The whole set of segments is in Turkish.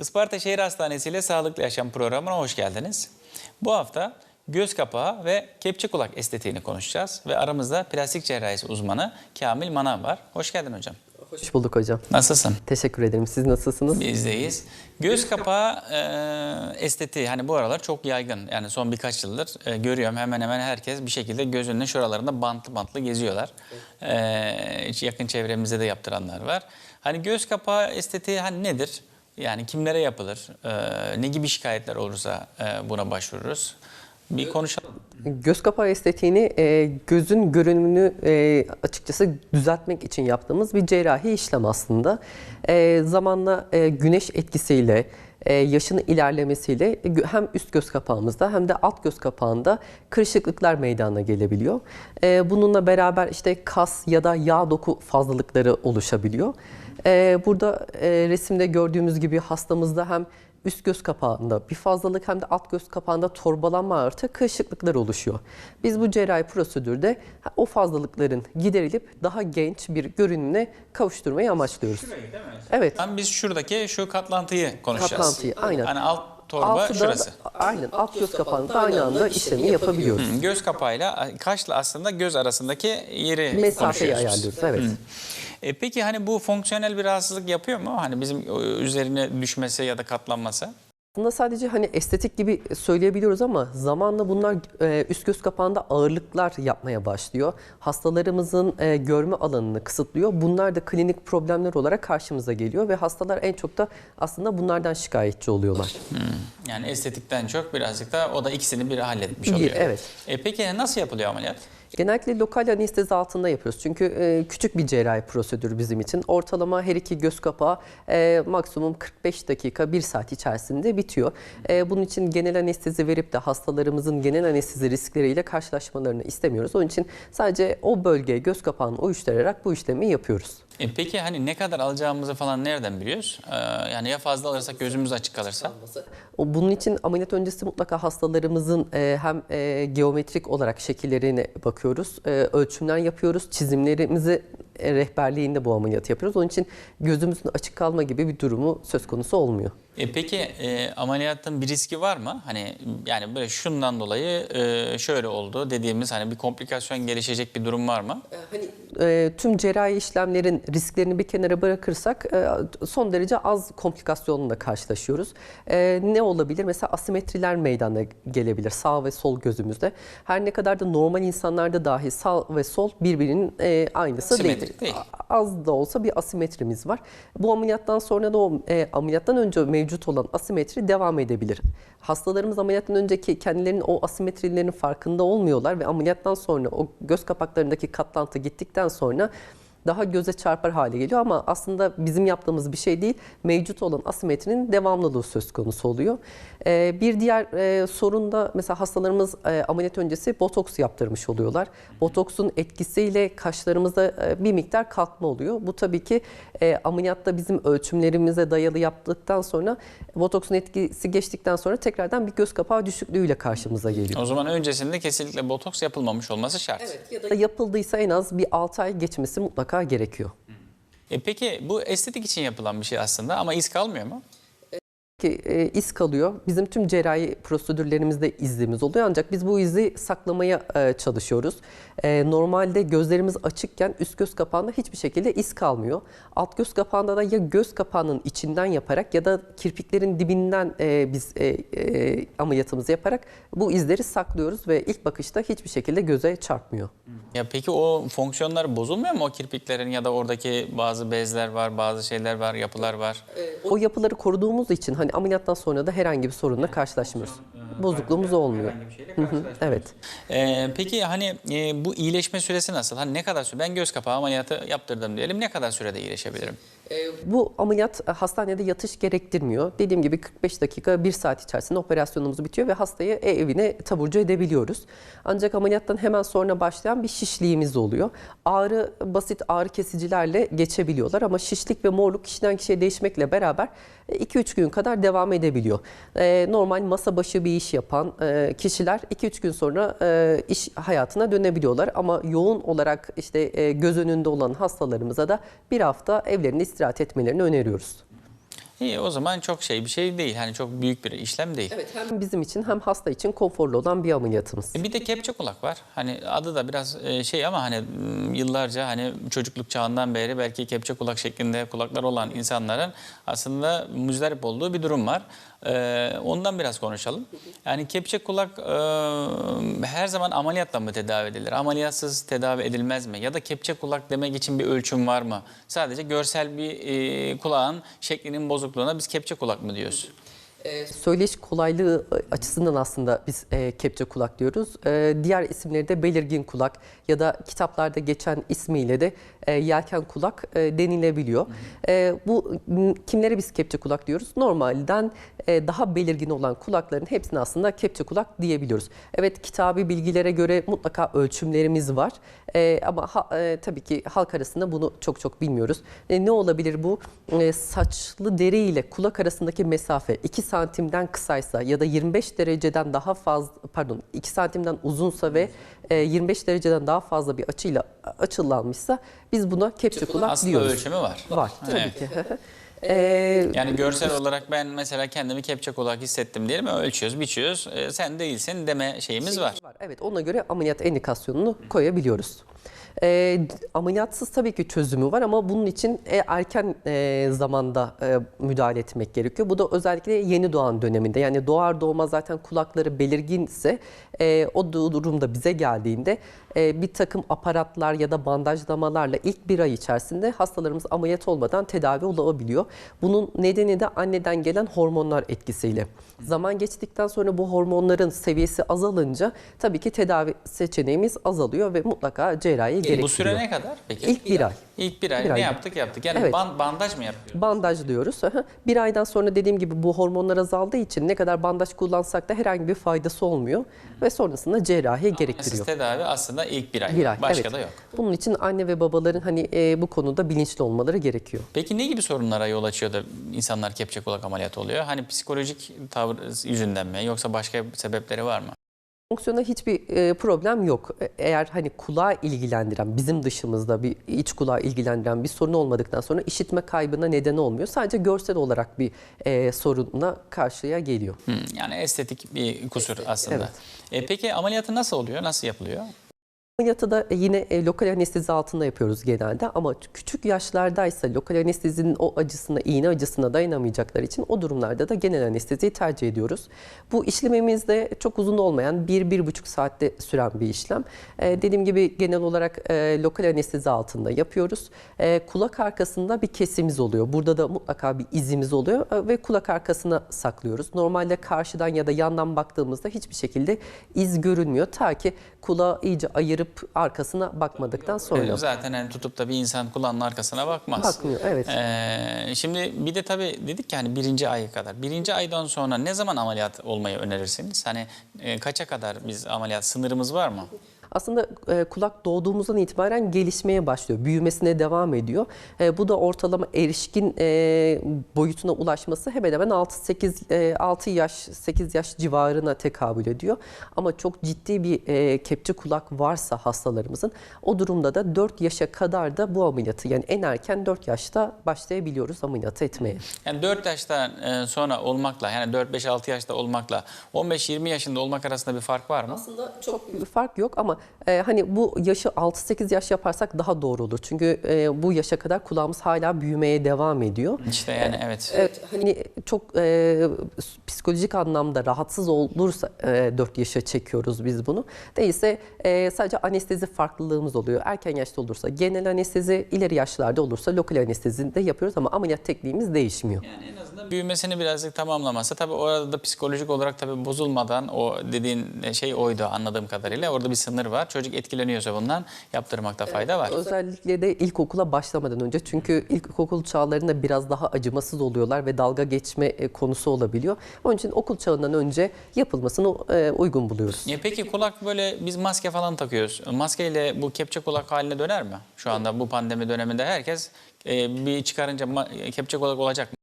Isparta Şehir Hastanesi ile Sağlıklı Yaşam programına hoş geldiniz. Bu hafta göz kapağı ve kepçe kulak estetiğini konuşacağız ve aramızda plastik cerrahisi uzmanı Kamil Manav var. Hoş geldin hocam. Hoş bulduk hocam. Nasılsın? Teşekkür ederim. Siz nasılsınız? Bizdeyiz. Göz kapağı e, estetiği hani bu aralar çok yaygın. Yani son birkaç yıldır e, görüyorum hemen hemen herkes bir şekilde gözünün şuralarında bantlı bantlı geziyorlar. E, yakın çevremizde de yaptıranlar var. Hani göz kapağı estetiği hani nedir? Yani kimlere yapılır? E, ne gibi şikayetler olursa e, buna başvururuz? Bir konuşalım. Göz kapağı estetiğini e, gözün görünümünü e, açıkçası düzeltmek için yaptığımız bir cerrahi işlem aslında. E, zamanla e, güneş etkisiyle, e, yaşın ilerlemesiyle hem üst göz kapağımızda hem de alt göz kapağında kırışıklıklar meydana gelebiliyor. E, bununla beraber işte kas ya da yağ doku fazlalıkları oluşabiliyor. E, burada e, resimde gördüğümüz gibi hastamızda hem üst göz kapağında bir fazlalık hem de alt göz kapağında torbalanma artı kırışıklıklar oluşuyor. Biz bu cerrahi prosedürde o fazlalıkların giderilip daha genç bir görünümüne kavuşturmayı amaçlıyoruz. Evet. Ben biz şuradaki şu katlantıyı konuşacağız. Katlantıyı, aynen. Hani alt torba Altı da- şurası. aynen alt göz kapağında aynı anda işlemi yapabiliyoruz. Hı, Göz kapağıyla kaşla aslında göz arasındaki yeri Mesafeyi konuşuyoruz. ayarlıyoruz. Evet. E, peki hani bu fonksiyonel bir rahatsızlık yapıyor mu? Hani bizim e, üzerine düşmesi ya da katlanması? Aslında sadece hani estetik gibi söyleyebiliyoruz ama zamanla bunlar e, üst göz kapağında ağırlıklar yapmaya başlıyor. Hastalarımızın e, görme alanını kısıtlıyor. Bunlar da klinik problemler olarak karşımıza geliyor ve hastalar en çok da aslında bunlardan şikayetçi oluyorlar. Yani estetikten çok birazcık da o da ikisini bir halletmiş oluyor. evet. E, peki nasıl yapılıyor ameliyat? Genellikle lokal anestezi altında yapıyoruz. Çünkü e, küçük bir cerrahi prosedür bizim için. Ortalama her iki göz kapağı e, maksimum 45 dakika, 1 saat içerisinde bitiyor. E, bunun için genel anestezi verip de hastalarımızın genel anestezi riskleriyle karşılaşmalarını istemiyoruz. Onun için sadece o bölgeye göz kapağını uyuşturarak bu işlemi yapıyoruz. E, peki hani ne kadar alacağımızı falan nereden biliyoruz? Ee, yani ya fazla alırsak gözümüz açık kalırsa? O- Bunun için ameliyat öncesi mutlaka hastalarımızın e, hem e, geometrik olarak şekillerine bakıyoruz, e, ölçümler yapıyoruz, çizimlerimizi rehberliğinde bu ameliyatı yapıyoruz. Onun için gözümüzün açık kalma gibi bir durumu söz konusu olmuyor. E peki e, ameliyatın bir riski var mı? Hani yani böyle şundan dolayı e, şöyle oldu dediğimiz hani bir komplikasyon gelişecek bir durum var mı? Hani e, tüm cerrahi işlemlerin risklerini bir kenara bırakırsak e, son derece az komplikasyonla karşılaşıyoruz. E, ne olabilir? Mesela asimetriler meydana gelebilir sağ ve sol gözümüzde. Her ne kadar da normal insanlarda dahi sağ ve sol birbirinin e, aynısı Simetrik değil. A- Az da olsa bir asimetrimiz var. Bu ameliyattan sonra da o e, ameliyattan önce mevcut olan asimetri devam edebilir. Hastalarımız ameliyattan önceki kendilerinin o asimetrilerin farkında olmuyorlar ve ameliyattan sonra o göz kapaklarındaki katlantı gittikten sonra daha göze çarpar hale geliyor ama aslında bizim yaptığımız bir şey değil. Mevcut olan asimetrinin devamlılığı söz konusu oluyor. Ee, bir diğer e, sorun da mesela hastalarımız e, ameliyat öncesi botoks yaptırmış oluyorlar. Botoksun etkisiyle kaşlarımızda e, bir miktar kalkma oluyor. Bu tabii ki e, ameliyatta bizim ölçümlerimize dayalı yaptıktan sonra botoksun etkisi geçtikten sonra tekrardan bir göz kapağı düşüklüğüyle karşımıza geliyor. O zaman öncesinde kesinlikle botoks yapılmamış olması şart. Ya da yapıldıysa en az bir 6 ay geçmesi mutlaka gerekiyor. E peki bu estetik için yapılan bir şey aslında ama iz kalmıyor mu? Ki e, iz kalıyor. Bizim tüm cerrahi prosedürlerimizde izimiz oluyor ancak biz bu izi saklamaya e, çalışıyoruz. E, normalde gözlerimiz açıkken üst göz kapağında hiçbir şekilde iz kalmıyor. Alt göz kapağında da ya göz kapağının içinden yaparak ya da kirpiklerin dibinden e, biz e, e, ameliyatımızı yaparak bu izleri saklıyoruz ve ilk bakışta hiçbir şekilde göze çarpmıyor. Ya peki o fonksiyonlar bozulmuyor mu o kirpiklerin ya da oradaki bazı bezler var, bazı şeyler var, yapılar var? O yapıları koruduğumuz için hani ameliyattan sonra da herhangi bir sorunla karşılaşmıyoruz. Bozukluğumuz olmuyor. Hı hı, Evet. Ee, peki hani e, bu iyileşme süresi nasıl? Hani ne kadar süre? Ben göz kapağı ameliyatı yaptırdım diyelim. Ne kadar sürede iyileşebilirim? Bu ameliyat e, hastanede yatış gerektirmiyor. Dediğim gibi 45 dakika, 1 saat içerisinde operasyonumuz bitiyor ve hastayı e- evine taburcu edebiliyoruz. Ancak ameliyattan hemen sonra başlayan bir şişliğimiz oluyor. Ağrı, basit ağrı kesicilerle geçebiliyorlar ama şişlik ve morluk kişiden kişiye değişmekle beraber 2-3 gün kadar devam edebiliyor. E, Normal masa başı bir iş yapan e, kişiler 2-3 gün sonra e, iş hayatına dönebiliyorlar ama yoğun olarak işte e, göz önünde olan hastalarımıza da bir hafta evlerinde istirahat etmelerini öneriyoruz. İyi o zaman çok şey bir şey değil. Hani çok büyük bir işlem değil. Evet, hem bizim için hem hasta için konforlu olan bir ameliyatımız. E Bir de kepçe kulak var. Hani adı da biraz şey ama hani yıllarca hani çocukluk çağından beri belki kepçe kulak şeklinde kulaklar olan insanların aslında müzdarip olduğu bir durum var. E, ondan biraz konuşalım. Yani kepçe kulak e, her zaman ameliyatla mı tedavi edilir? Ameliyatsız tedavi edilmez mi? Ya da kepçe kulak demek için bir ölçüm var mı? Sadece görsel bir e, kulağın şeklinin bozukluğuna biz kepçe kulak mı diyoruz? Söyleyiş kolaylığı açısından aslında biz e, kepçe kulak diyoruz. E, diğer isimleri de belirgin kulak ya da kitaplarda geçen ismiyle de e, yelken kulak e, denilebiliyor. E, bu kimlere biz kepçe kulak diyoruz? Normalden e, daha belirgin olan kulakların hepsine aslında kepçe kulak diyebiliyoruz. Evet kitabi bilgilere göre mutlaka ölçümlerimiz var. E, ama ha- e, tabii ki halk arasında bunu çok çok bilmiyoruz. E, ne olabilir bu? E, saçlı deri ile kulak arasındaki mesafe 2 santimden kısaysa ya da 25 dereceden daha fazla pardon 2 santimden uzunsa ve e, 25 dereceden daha fazla bir açıyla açılanmışsa biz buna kepçe kulak Aslında diyoruz. ölçümü var. Var tabii Evet. ki. E, Yani görsel olarak ben mesela kendimi kepçe kulak hissettim diyelim ölçüyoruz, biçiyoruz. E, sen değilsin deme şeyimiz var. Var. Evet ona göre ameliyat indikasyonunu koyabiliyoruz. E, ameliyatsız tabii ki çözümü var ama bunun için e, erken e, zamanda e, müdahale etmek gerekiyor. Bu da özellikle yeni doğan döneminde yani doğar doğmaz zaten kulakları belirginse e, o du- durumda bize geldiğinde e, bir takım aparatlar ya da bandajlamalarla ilk bir ay içerisinde hastalarımız ameliyat olmadan tedavi olabiliyor. Bunun nedeni de anneden gelen hormonlar etkisiyle. Zaman geçtikten sonra bu hormonların seviyesi azalınca tabii ki tedavi seçeneğimiz azalıyor ve mutlaka cerrahi E, gerektiriyor. bu süre ne kadar peki? İlk bir ay. İlk bir ay. Bir ne ay. yaptık yaptık. Yani Evet. ban- bandaj mı yapıyoruz? Bandajlıyoruz. Aha. Bir aydan sonra dediğim gibi bu hormonlar azaldığı için ne kadar bandaj kullansak da herhangi bir faydası olmuyor ve sonrasında cerrahi Siz gerektiriyor. tedavi aslında ilk bir ay. Bir ay. Başka evet. da yok. Bunun için anne ve babaların hani e, bu konuda bilinçli olmaları gerekiyor. Peki ne gibi sorunlara yol açıyor da insanlar kepçe kulak ameliyatı oluyor? Hani psikolojik tavır yüzünden mi yoksa başka sebepleri var mı? Fonksiyonda hiçbir e, problem yok. E, Eğer hani kulağı ilgilendiren, bizim dışımızda bir iç kulağı ilgilendiren bir sorun olmadıktan sonra işitme kaybına neden olmuyor. Sadece görsel olarak bir e, sorunla karşıya geliyor. Hmm, yani estetik bir kusur aslında. evet. E, peki ameliyatı nasıl oluyor? Nasıl yapılıyor? Ameliyatı da yine e, lokal anestezi altında yapıyoruz genelde ama küçük yaşlardaysa lokal anestezinin o acısına, iğne acısına dayanamayacaklar için o durumlarda da genel anesteziyi tercih ediyoruz. Bu işlemimiz de çok uzun olmayan 1-1,5 saatte süren bir işlem. E, dediğim gibi genel olarak e, lokal anestezi altında yapıyoruz. Kulak arkasında bir kesimiz oluyor. Burada da mutlaka bir izimiz oluyor ve kulak arkasına saklıyoruz. Normalde karşıdan ya da yandan baktığımızda hiçbir şekilde iz görünmüyor. Ta ki kulağı iyice ayırıp arkasına bakmadıktan sonra. E, zaten hani tutup da bir insan kulağının arkasına bakmaz. Bakmıyor, evet. Ee, şimdi bir de tabii dedik ki hani birinci aya kadar. Birinci aydan sonra ne zaman ameliyat olmayı önerirsiniz? Hani e, kaça kadar biz ameliyat sınırımız var mı? Aslında e, kulak doğduğumuzdan itibaren gelişmeye başlıyor, büyümesine devam ediyor. E, bu da ortalama erişkin e, boyutuna ulaşması hemen hemen 6-8 e, 6 yaş, 8 yaş civarına tekabül ediyor. Ama çok ciddi bir e, kepçe kulak varsa hastalarımızın o durumda da 4 yaşa kadar da bu ameliyatı yani en erken 4 yaşta başlayabiliyoruz ameliyatı etmeye. Yani 4 yaştan sonra olmakla yani 4-5-6 yaşta olmakla 15-20 yaşında olmak arasında bir fark var mı? Aslında çok bir fark yok ama e, hani bu yaşı 6-8 yaş yaparsak daha doğru olur. Çünkü e, bu yaşa kadar kulağımız hala büyümeye devam ediyor. İşte yani evet. Evet hani çok e, psikolojik anlamda rahatsız olursa e, 4 yaşa çekiyoruz biz bunu. Değilse e, sadece anestezi farklılığımız oluyor. Erken yaşta olursa genel anestezi, ileri yaşlarda olursa lokal anestezi de yapıyoruz ama ameliyat tekniğimiz değişmiyor. Yani en azından büyümesini birazcık tamamlaması. Tabii orada da psikolojik olarak tabii bozulmadan o dediğin şey oydu anladığım kadarıyla. Orada bir sınır var. Çocuk etkileniyorsa bundan yaptırmakta fayda var. Özellikle de ilkokula başlamadan önce çünkü ilkokul çağlarında biraz daha acımasız oluyorlar ve dalga geçme e, konusu olabiliyor. Onun için okul çağından önce yapılmasını e, uygun buluyoruz. Ya peki kulak böyle biz maske falan takıyoruz. Maskeyle bu kepçe kulak haline döner mi? Şu anda bu pandemi döneminde herkes e, bir çıkarınca kepçe kulak olacak mı?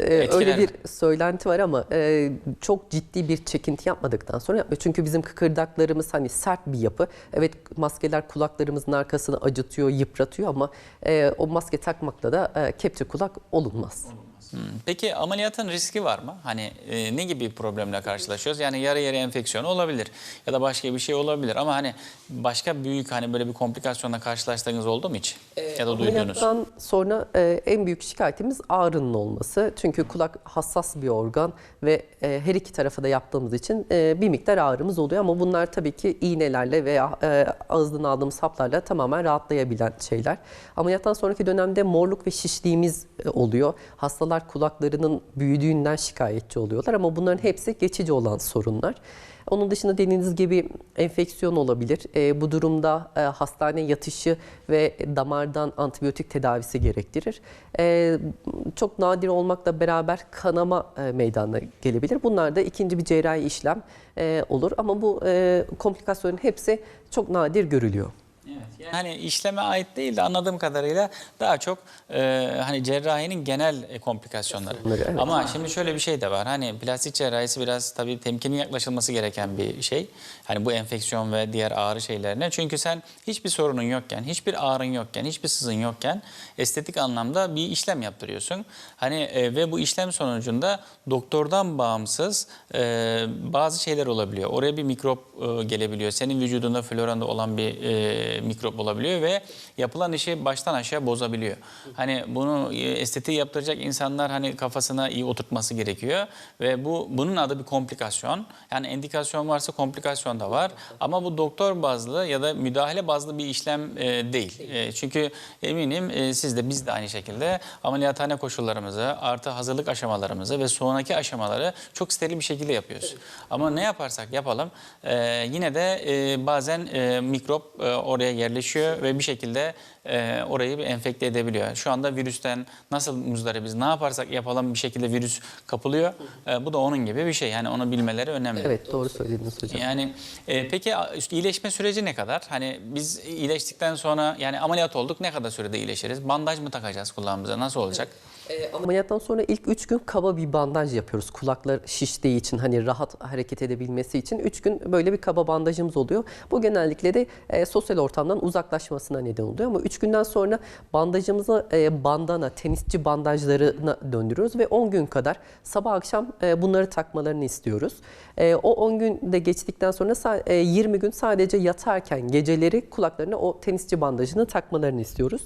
Ee, Etkiler öyle bir söylenti var ama e, çok ciddi bir çekinti yapmadıktan sonra yapmıyor. Çünkü bizim kıkırdaklarımız hani sert bir yapı. Evet maskeler kulaklarımızın arkasını acıtıyor, yıpratıyor ama e, o maske takmakla da e, kepçe kulak olunmaz. Peki ameliyatın riski var mı? Hani e, ne gibi problemle karşılaşıyoruz? Yani yarı yarı enfeksiyon olabilir ya da başka bir şey olabilir ama hani başka büyük hani böyle bir komplikasyonla karşılaştığınız oldu mu hiç? ya da duyduğunuz? Ameliyattan sonra e, en büyük şikayetimiz ağrının olması. Çünkü kulak hassas bir organ ve e, her iki tarafa da yaptığımız için e, bir miktar ağrımız oluyor. Ama bunlar tabii ki iğnelerle veya e, ağızdan aldığımız haplarla tamamen rahatlayabilen şeyler. Ameliyattan sonraki dönemde morluk ve şişliğimiz e, oluyor. Hastalar kulaklarının büyüdüğünden şikayetçi oluyorlar ama bunların hepsi geçici olan sorunlar. Onun dışında dediğiniz gibi enfeksiyon olabilir. E, bu durumda e, hastane yatışı ve damardan antibiyotik tedavisi gerektirir. E, çok nadir olmakla beraber kanama e, meydana gelebilir. Bunlar da ikinci bir cerrahi işlem e, olur ama bu e, komplikasyonun hepsi çok nadir görülüyor. Evet. Yani hani işleme ait değil de anladığım kadarıyla daha çok e, hani cerrahinin genel e, komplikasyonları. Evet. Ama şimdi şöyle bir şey de var. Hani plastik cerrahisi biraz tabii temkinli yaklaşılması gereken bir şey. Hani bu enfeksiyon ve diğer ağrı şeylerine. Çünkü sen hiçbir sorunun yokken, hiçbir ağrın yokken, hiçbir sızın yokken estetik anlamda bir işlem yaptırıyorsun. Hani e, ve bu işlem sonucunda doktordan bağımsız e, bazı şeyler olabiliyor. Oraya bir mikrop e, gelebiliyor. Senin vücudunda floranda olan bir e, mikrop olabiliyor ve yapılan işi baştan aşağı bozabiliyor. Hani bunu e, estetiği yaptıracak insanlar hani kafasına iyi oturtması gerekiyor ve bu bunun adı bir komplikasyon. Yani endikasyon varsa komplikasyon da var ama bu doktor bazlı ya da müdahale bazlı bir işlem e, değil. E, çünkü eminim e, siz de biz de aynı şekilde ameliyathane koşullarımızı artı hazırlık aşamalarımızı ve sonraki aşamaları çok steril bir şekilde yapıyoruz. Ama ne yaparsak yapalım e, yine de e, bazen e, mikrop e, oraya yerleşiyor ve bir şekilde e, orayı bir enfekte edebiliyor. Şu anda virüsten nasıl muzdaribiz, ne yaparsak yapalım bir şekilde virüs kapılıyor. E, bu da onun gibi bir şey. Yani onu bilmeleri önemli. Evet doğru söylediniz hocam. Yani e, peki iyileşme süreci ne kadar? Hani biz iyileştikten sonra yani ameliyat olduk ne kadar sürede iyileşiriz? Bandaj mı takacağız kulağımıza? Nasıl olacak? E, Ameliyattan sonra ilk 3 gün kaba bir bandaj yapıyoruz. Kulaklar şiştiği için hani rahat hareket edebilmesi için 3 gün böyle bir kaba bandajımız oluyor. Bu genellikle de e, sosyal ortamdan uzaklaşmasına neden oluyor. Ama 3 günden sonra bandajımızı e, bandana, tenisçi bandajlarına döndürüyoruz ve 10 gün kadar sabah akşam e, bunları takmalarını istiyoruz. E, o 10 gün de geçtikten sonra e, 20 gün sadece yatarken geceleri kulaklarına o tenisçi bandajını takmalarını istiyoruz.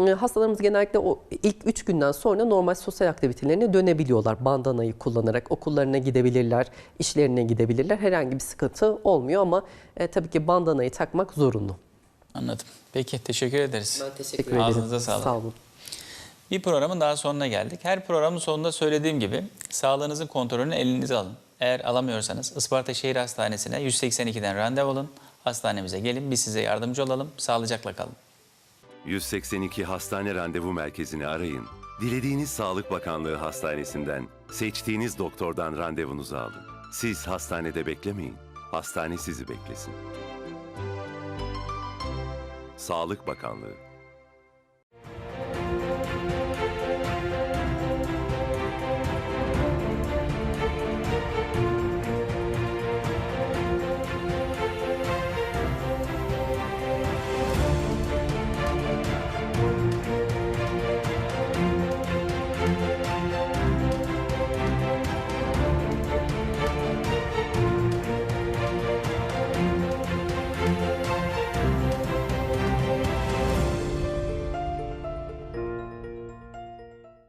E, Hastalarımız genellikle o ilk 3 günden sonra normal sosyal aktivitelerine dönebiliyorlar. Bandanayı kullanarak okullarına gidebilirler, işlerine gidebilirler. Herhangi bir sıkıntı olmuyor ama e, tabii ki bandanayı takmak zorunlu. Anladım. Peki teşekkür ederiz. Teşekkür ederim. Ağzınıza sağlık. Sağ olun. Bir programın daha sonuna geldik. Her programın sonunda söylediğim gibi sağlığınızın kontrolünü elinize alın. Eğer alamıyorsanız Isparta Şehir Hastanesi'ne 182'den randevu alın. Hastanemize gelin biz size yardımcı olalım. Sağlıcakla kalın. 182 Hastane Randevu Merkezi'ni arayın. Dilediğiniz Sağlık Bakanlığı hastanesinden, seçtiğiniz doktordan randevunuzu alın. Siz hastanede beklemeyin, hastane sizi beklesin. Sağlık Bakanlığı